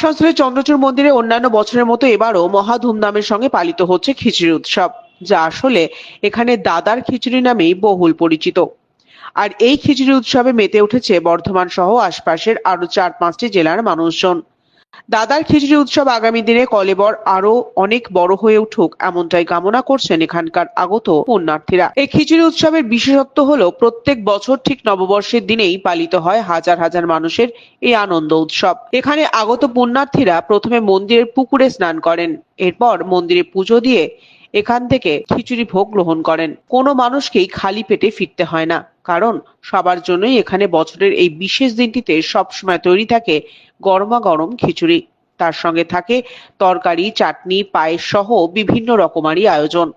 আসানসোলের চন্দ্রচূড় মন্দিরে অন্যান্য বছরের মতো এবারও মহা ধুমধামের সঙ্গে পালিত হচ্ছে খিচুড়ি উৎসব, যা আসলে এখানে দাদার খিচুড়ি নামেই বহুল পরিচিত। আর এই খিচুড়ি উৎসবে মেতে উঠেছে বর্ধমান সহ আশপাশের আরও চার পাঁচটি জেলার মানুষজন। দাদার খিচুড়ি উৎসব আগামী দিনে কলেবর আরও অনেক বড় হয়ে উঠুক, এমনটাই কামনা করছেন এখানকার আগত পুণ্যার্থীরা। এই খিচুড়ি উৎসবের বিশেষত্ব হলো, প্রত্যেক বছর ঠিক নববর্ষের দিনেই পালিত হয় হাজার হাজার মানুষের এই আনন্দ উৎসব। এখানে আগত পুণ্যার্থীরা প্রথমে মন্দিরের পুকুরে স্নান করেন, এরপর মন্দিরে পুজো দিয়ে এখান থেকে খিচুড়ি ভোগ গ্রহণ করেন। কোনো মানুষকেই খালি পেটে ফিরতে হয় না। কারণ সবার জন্যই এখানে বছরের এই বিশেষ দিনটিতে সবসময় তৈরি থাকে গরমা গরম খিচুড়ি। তার সঙ্গে থাকে তরকারি, চাটনি, পায়েস সহ বিভিন্ন রকমারি আয়োজন।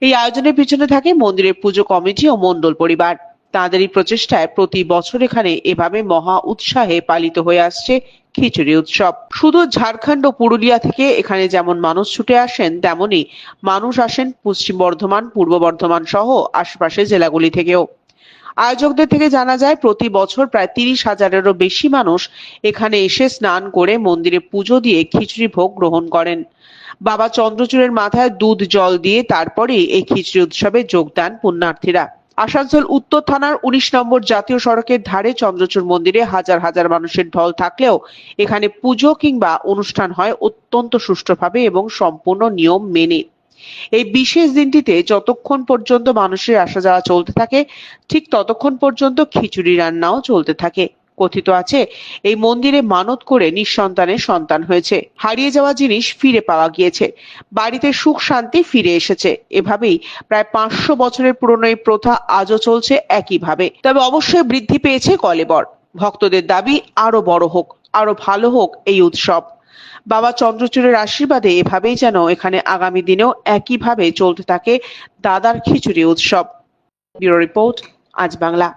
এই আয়োজনের পিছনে থাকে মন্দিরের পুজো কমিটি ও মন্ডল পরিবার। তাঁদেরই প্রচেষ্টায় প্রতি বছর এখানে এভাবে মহা উৎসাহে পালিত হয়ে আসছে খিচুড়ি উৎসব। শুধু ঝাড়খণ্ড ও পুরুলিয়া থেকে এখানে যেমন মানুষ ছুটে আসেন তেমনি মানুষ আসেন পশ্চিম বর্ধমান, পূর্ব বর্ধমান সহ আশপাশের জেলাগুলি থেকেও। আয়োজকদের থেকে জানা যায়, প্রতি বছর প্রায় তিরিশ হাজারেরও বেশি মানুষ এখানে এসে স্নান করে মন্দিরে পুজো দিয়ে খিচুড়ি ভোগ গ্রহণ করেন। বাবা চন্দ্রচূড়ের মাথায় দুধ জল দিয়ে তারপরেই এই খিচুড়ি উৎসবে যোগ দেন পুণ্যার্থীরা। আসানসোল উত্তর থানার উনিশ নম্বর জাতীয় সড়কের ধারে চন্দ্রচূড় মন্দিরে হাজার হাজার মানুষের ঢল থাকলেও এখানে পুজো কিংবা অনুষ্ঠান হয় অত্যন্ত সুষ্ঠুভাবে এবং সম্পূর্ণ নিয়ম মেনে। এই বিশেষ দিনটিতে যতক্ষণ পর্যন্ত মানুষের আসা যাওয়া চলতে থাকে, ঠিক ততক্ষণ পর্যন্ত খিচুড়ি রান্নাও চলতে থাকে। কথিত আছে, এই মন্দিরে মানত করে নিঃসন্তানের সন্তান হয়েছে। হারিয়ে যাওয়া জিনিস ফিরে পাওয়া গিয়েছে। বাড়িতে সুখ শান্তি ফিরে এসেছে। এভাবেই প্রায় পাঁচশো বছরের পুরনো এই প্রথা আজও চলছে একইভাবে। তবে অবশ্যই বৃদ্ধি পেয়েছে কলেবর। ভক্তদের দাবি আরও বড় হোক আরও ভালো হোক এই উৎসব। বাবা চন্দ্রচূড়ের আশীর্বাদে এভাবেই যেন এখানে আগামী দিনেও একইভাবে চলতে থাকে দাদার খিচুড়ি উৎসব। ব্যুরো রিপোর্ট, আজ বাংলা।